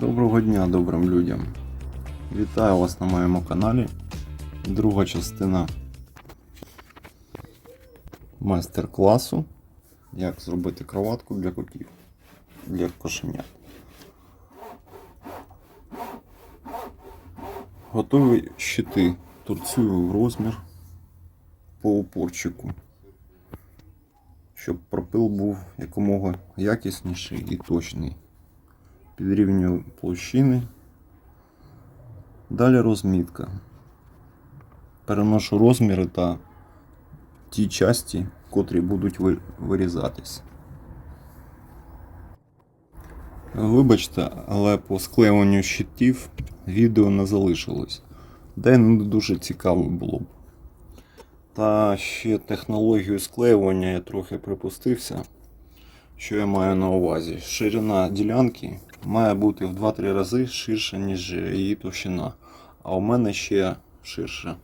Доброго дня добрим людям. Вітаю вас на моєму каналі. Друга частина майстер-класу. Як зробити кроватку для котів. Для кошенят. Готові щити. Торцюю в розмір по упорчику. Щоб пропил був якомога якісніший і точний підрівнюю площини. Далі розмітка. Переношу розміри та ті часті, котрі будуть вирізатись. Вибачте, але по склеюванню щитів відео не залишилось. Де не дуже цікаво було б. Та ще технологію склеювання я трохи припустився. Що я маю на увазі? Ширина ділянки має бути в 2-3 рази ширша, ніж її товщина. А у мене ще ширша.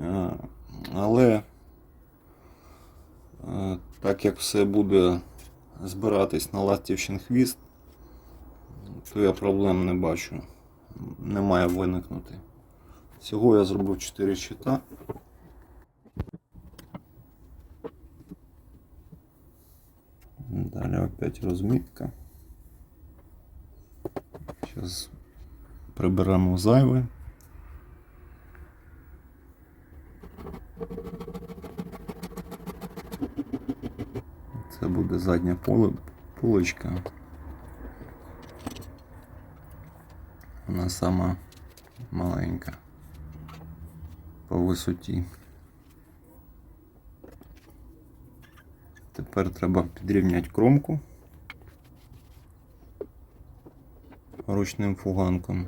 Е, Але е, так як все буде збиратись на ластівщин хвіст, то я проблем не бачу. Не має виникнути. Всього я зробив 4 щита. Далі опять розмітка. Зараз приберемо зайве. Це буде задня поле, полочка. Вона сама маленька по висоті. Тепер треба підрівняти кромку ручним фуганком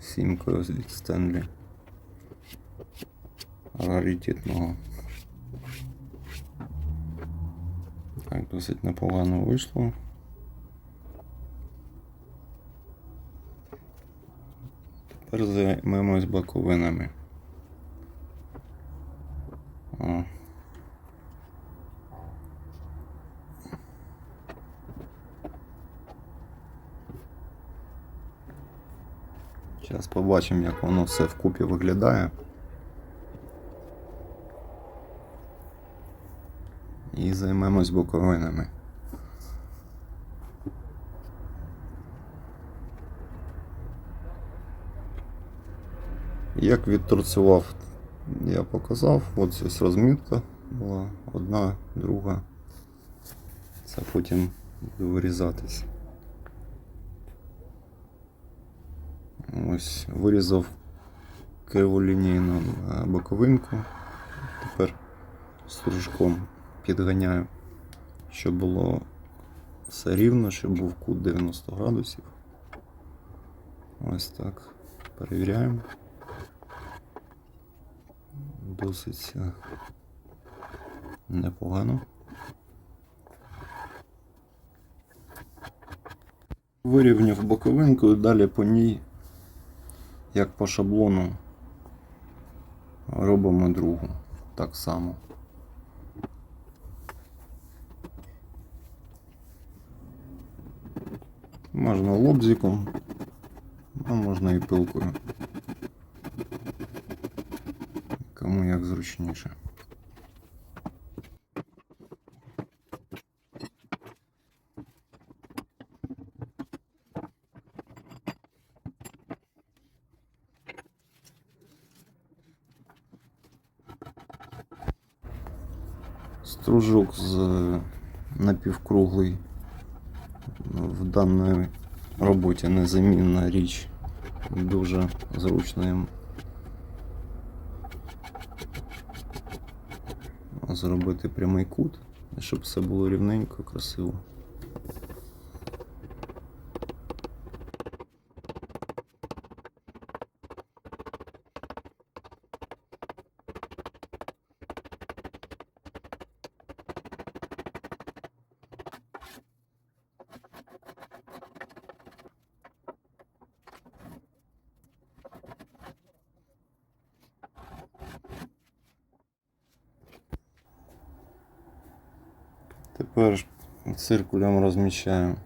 сімкою від Стенлі раритетного. Так, досить непогано вийшло. Тепер займемось боковинами. Зараз побачимо, як воно все вкупі виглядає. І займемось боковинами. Як відторцював, я показав. Ось ось розмітка була одна, друга. Це потім вирізатись. Ось вирізав криволінійну боковинку. Тепер стружком підганяю, щоб було все рівно, щоб був кут 90 градусів. Ось так. Перевіряємо. Досить непогано. Вирівняв боковинку далі по ній, як по шаблону, робимо другу так само. Можна лобзиком, а можна і пилкою. Кому як зручніше. Стружок з напівкруглий в даній роботі незамінна річ. Дуже зручно їм зробити прямий кут, щоб все було рівненько, красиво. Тепер циркулем розміщаємо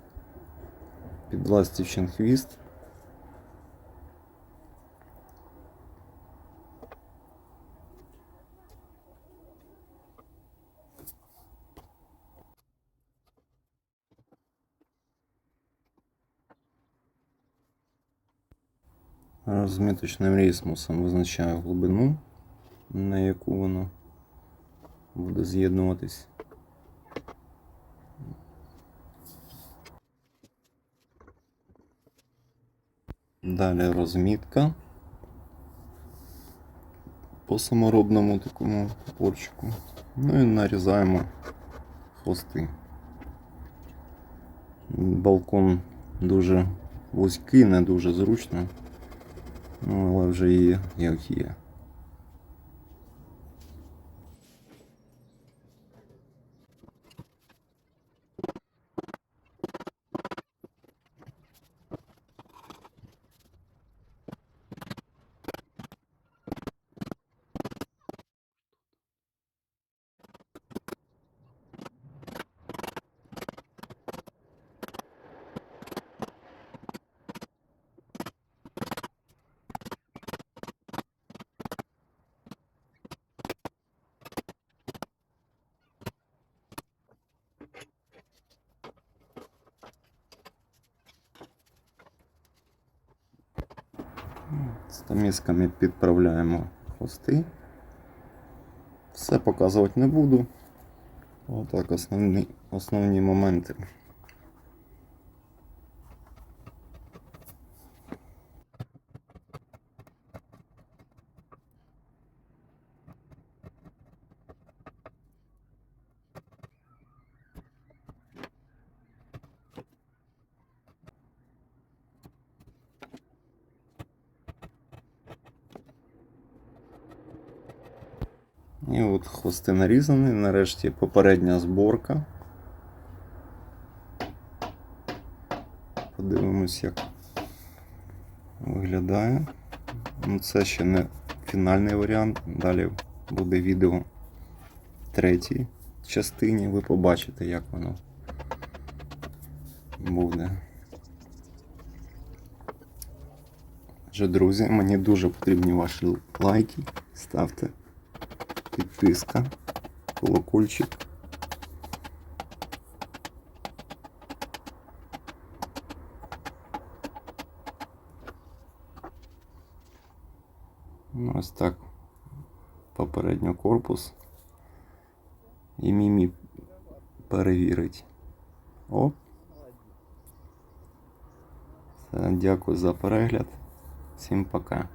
Підластівчин хвіст. Розміточним рейсмусом визначаю глибину, на яку воно буде з'єднуватись. Далі розмітка по саморобному такому порчику. Ну і нарізаємо хвости. Балкон дуже вузький, не дуже зручно. Ну, але вже є як є. Стамісками підправляємо хвости. Все показувати не буду. Отак основні, основні моменти. І от хвости нарізані. Нарешті попередня зборка. Подивимось, як виглядає. Ну, це ще не фінальний варіант. Далі буде відео в третій частині. Ви побачите, як воно буде. Друзі, мені дуже потрібні ваші лайки. Ставте підписка, колокольчик. Ну, Ось так. Попередньо корпус. І мімі перевірить. Оп. Все, дякую за перегляд. Всім пока.